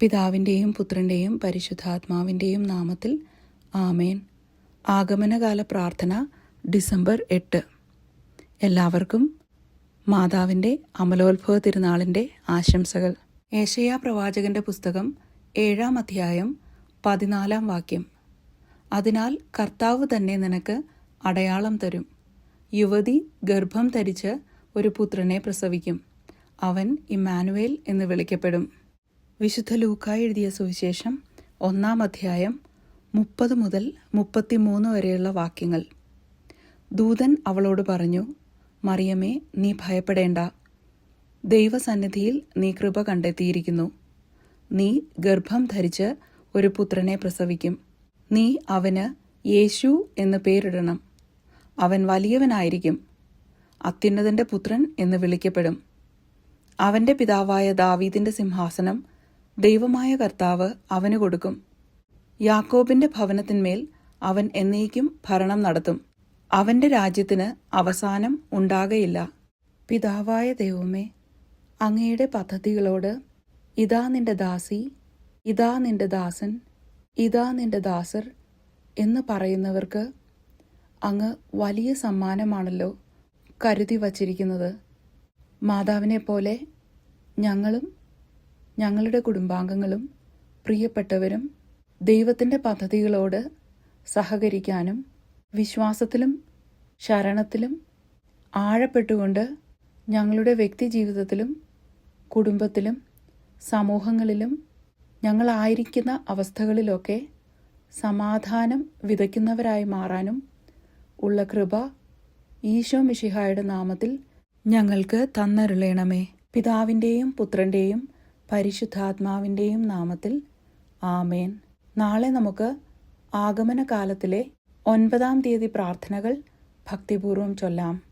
പിതാവിന്റെയും പുത്രന്റെയും പരിശുദ്ധാത്മാവിന്റെയും നാമത്തിൽ ആമേൻ. ആഗമനകാല പ്രാർത്ഥന ഡിസംബർ എട്ട്. എല്ലാവർക്കും മാതാവിന്റെ അമലോത്ഭവ തിരുനാളിന്റെ ആശംസകൾ. ഏഷയ പ്രവാചകന്റെ പുസ്തകം ഏഴാം അധ്യായം പതിനാലാം വാക്യം. അതിനാൽ കർത്താവ് തന്നെ നിനക്ക് അടയാളം തരും. യുവതി ഗർഭം ധരിച്ച് ഒരു പുത്രനെ പ്രസവിക്കും. അവൻ ഇമ്മാനുവേൽ എന്ന് വിളിക്കപ്പെടും. വിശുദ്ധ ലൂക്കായി എഴുതിയ സുവിശേഷം ഒന്നാം അധ്യായം മുപ്പത് മുതൽ മുപ്പത്തിമൂന്ന് വരെയുള്ള വാക്യങ്ങൾ. ദൂതൻ അവളോട് പറഞ്ഞു മറിയമേ നീ ഭയപ്പെടേണ്ട. ദൈവസന്നിധിയിൽ നീ കൃപ കണ്ടെത്തിയിരിക്കുന്നു. നീ ഗർഭം ധരിച്ച് ഒരു പുത്രനെ പ്രസവിക്കും. നീ അവന് യേശു എന്ന് പേരിടണം. അവൻ വലിയവനായിരിക്കും. അത്യുന്നതന്റെ പുത്രൻ എന്ന് വിളിക്കപ്പെടും. അവന്റെ പിതാവായ ദാവീദിന്റെ സിംഹാസനം ദൈവമായ കർത്താവ് അവന് കൊടുക്കും. യാക്കോബിന്റെ ഭവനത്തിന്മേൽ അവൻ എന്നേക്കും ഭരണം നടത്തും. അവന്റെ രാജ്യത്തിന് അവസാനം ഉണ്ടാകയില്ല. പിതാവായ ദൈവമേ അങ്ങയുടെ പദ്ധതികളോട് ഇതാ നിന്റെ ദാസി ഇതാ നിന്റെ ദാസൻ ഇതാ നിന്റെ ദാസർ എന്ന് പറയുന്നവർക്ക് അങ്ങ് വലിയ സമ്മാനമാണല്ലോ കരുതി വച്ചിരിക്കുന്നത്. മാതാവിനെ പോലെ ഞങ്ങളും ഞങ്ങളുടെ കുടുംബാംഗങ്ങളും പ്രിയപ്പെട്ടവരും ദൈവത്തിന്റെ പദ്ധതികളോട് സഹകരിക്കാനും വിശ്വാസത്തിലും ശരണത്തിലും ആഴപ്പെട്ടുകൊണ്ട് ഞങ്ങളുടെ വ്യക്തി ജീവിതത്തിലും കുടുംബത്തിലും സമൂഹങ്ങളിലും ഞങ്ങളായിരിക്കുന്ന അവസ്ഥകളിലൊക്കെ സമാധാനം വിതയ്ക്കുന്നവരായി മാറാനും ഉള്ള കൃപ ഈശോ മിഷിഹായുടെ നാമത്തിൽ ഞങ്ങൾക്ക് തന്നരുളേണമേ. പിതാവിന്റെയും പുത്രന്റെയും പരിശുദ്ധാത്മാവിന്റെയും നാമത്തിൽ. ആമേൻ. നാളെ നമുക്ക് ആഗമന കാലത്തിലെ ഒൻപതാം തീയതി പ്രാർത്ഥനകൾ ഭക്തിപൂർവം ചൊല്ലാം.